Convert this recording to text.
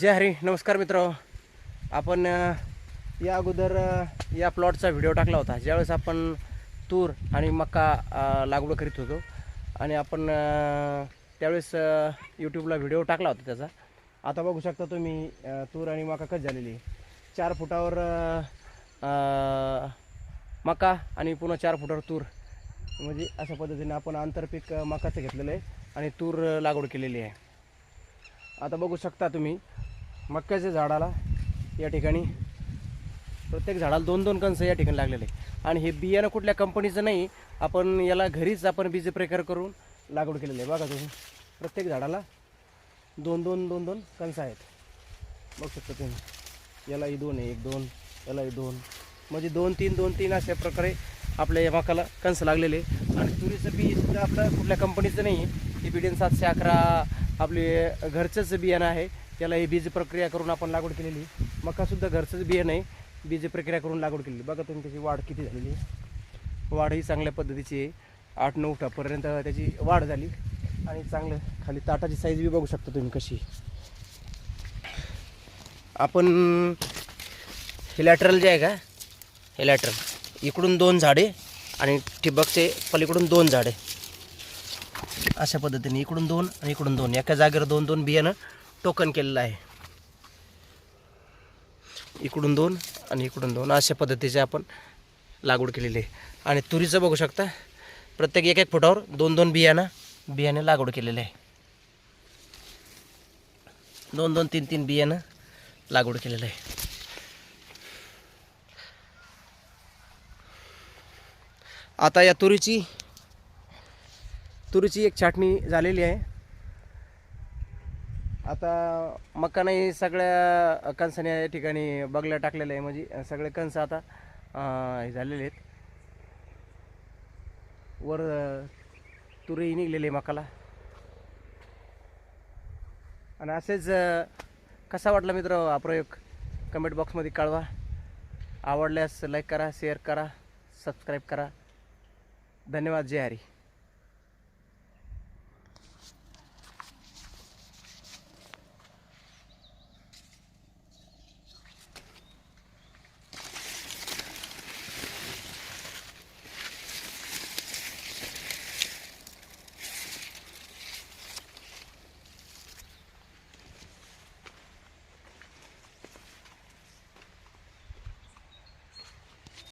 जय हरी नमस्कार मित्र. आपण या अगोदर या प्लॉटचा व्हिडिओ टाकला होता. ज्यावेळेस आपण तूर आणि मका लागवड करीत होतो आणि आपण त्यावेळेस यूट्यूबला व्हिडिओ टाकला होता त्याचा. आता बघू शकता तुम्ही तूर आणि मका कच झालेली आहे. चार फुटावर मका आणि पुन्हा चार फुटावर तूर. म्हणजे अशा पद्धतीने आपण आंतरपीक मकाचं घेतलेलं आहे आणि तूर लागवड केलेली आहे. आता बघू शकता तुम्ही मक्याच्या झाडाला या ठिकाणी प्रत्येक झाडाला दोन दोन कंस या ठिकाणी लागलेले आणि हे बियाणं कुठल्या कंपनीचं नाही आपण याला घरीच आपण बीज प्रकार करून लागवड केलेली आहे. बघा तुम्ही प्रत्येक झाडाला दोन दोन दोन दोन कंस आहेत. बघू शकता तुम्ही यालाही दोन आहे एक दोन यालाही दोन. म्हणजे दोन तीन दोन तीन अशा प्रकारे आपल्या या मकाला कंस लागलेले आणि तुरीचं बी सुद्धा आपलं कुठल्या कंपनीचं नाही आहे. हे बिडियन सातशे अकरा आपले घरचंच बियाणं आहे. त्याला ही बीज प्रक्रिया करून आपण लागवड केलेली. मकासुद्धा घरचंच बियाणं आहे बीज प्रक्रिया करून लागवड केलेली. बघा तुम्ही त्याची वाढ किती झालेली आहे. वाढ ही चांगल्या पद्धतीची आहे. आठ नऊ फुटापर्यंत त्याची वाढ झाली. आणि चांगलं खाली ताटाची साईज बी बघू शकता तुम्ही कशी आपण हे लॅटरल जे आहे का हे लॅटरल इकडून दोन झाडे आणि ठिबकचे पलीकडून दोन झाडे. अशा पद्धतीने इकडून दोन आणि इकडून दोन. एका जागेवर दोन दोन बियाणं टोकन केलेलं आहे. इकडून दोन आणि इकडून दोन. अशा पद्धतीचे आपण लागवड केलेली आहे. आणि तुरीचं बघू शकता प्रत्येक एक एक फुटावर दोन दोन बियाणं बियाणे लागवड केलेले आहे. दोन दोन तीन तीन बियाणं लागवड केलेलं आहे. आता या तुरीची तुरीची एक छाटणी झालेली आहे. आता मका नाही सगळ्या कणसाने या ठिकाणी बगल्या टाकलेल्या आहे. म्हणजे सगळे कणस आता हे झालेले आहेत. वर तुरीही तुरी निघलेली आहे मकाला आणि असेच कसा वाटला मित्र हा प्रयोग? कमेंट बॉक्समध्ये कळवा. आवडल्यास लाईक करा शेअर करा सबस्क्राईब करा. धन्यवाद जय हरी.